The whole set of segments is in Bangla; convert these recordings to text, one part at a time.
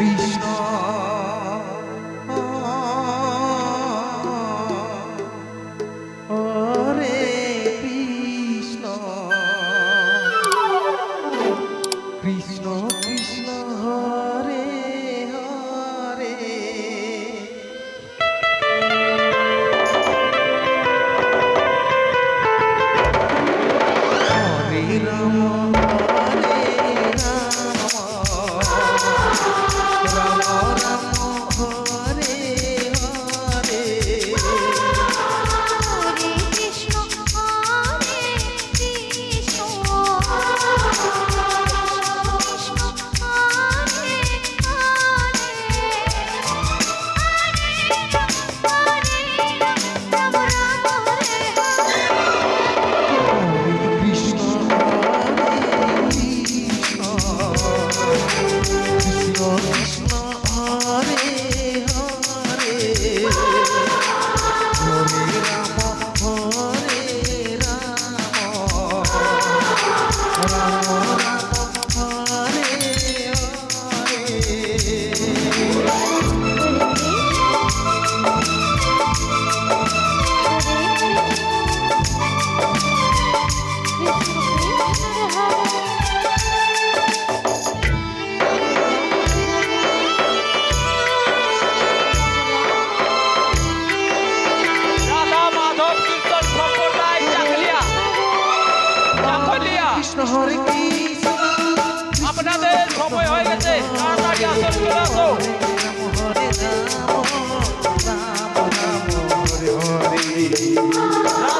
কৃষ্ণ। রে কৃষ্ণ। কৃষ্ণ কৃষ্ণ হরে হরে। হরে রাম হরে রাম। Ram Ram Música আপনাদের সময় হয়ে গেছে। তাড়াতাড়ি আসুন চলে আসুন। রাম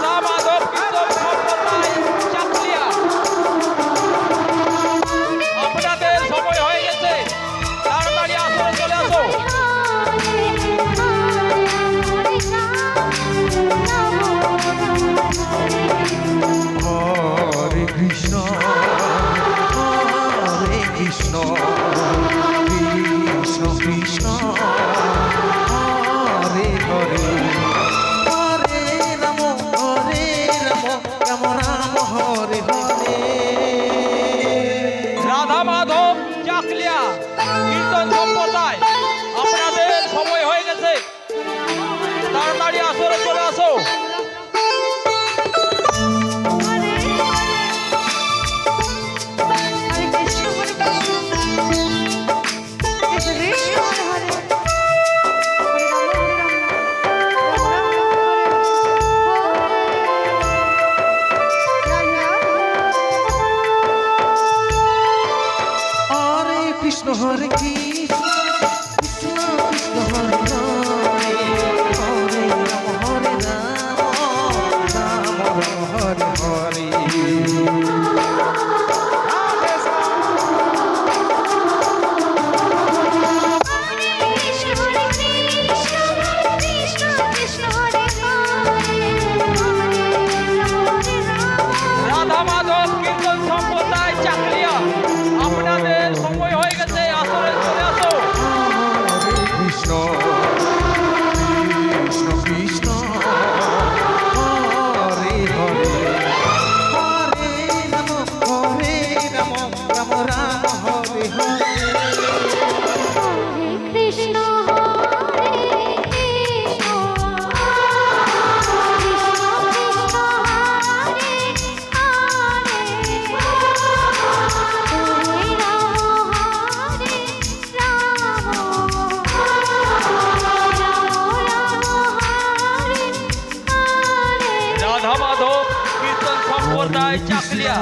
সম্প্রদায় চাকলিয়া।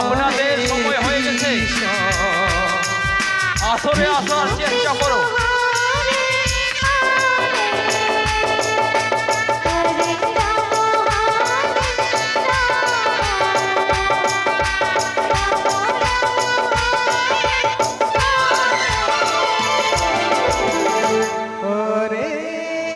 আপনাদের সময় হয়ে গেছে। আসরে আসার চেষ্টা করো।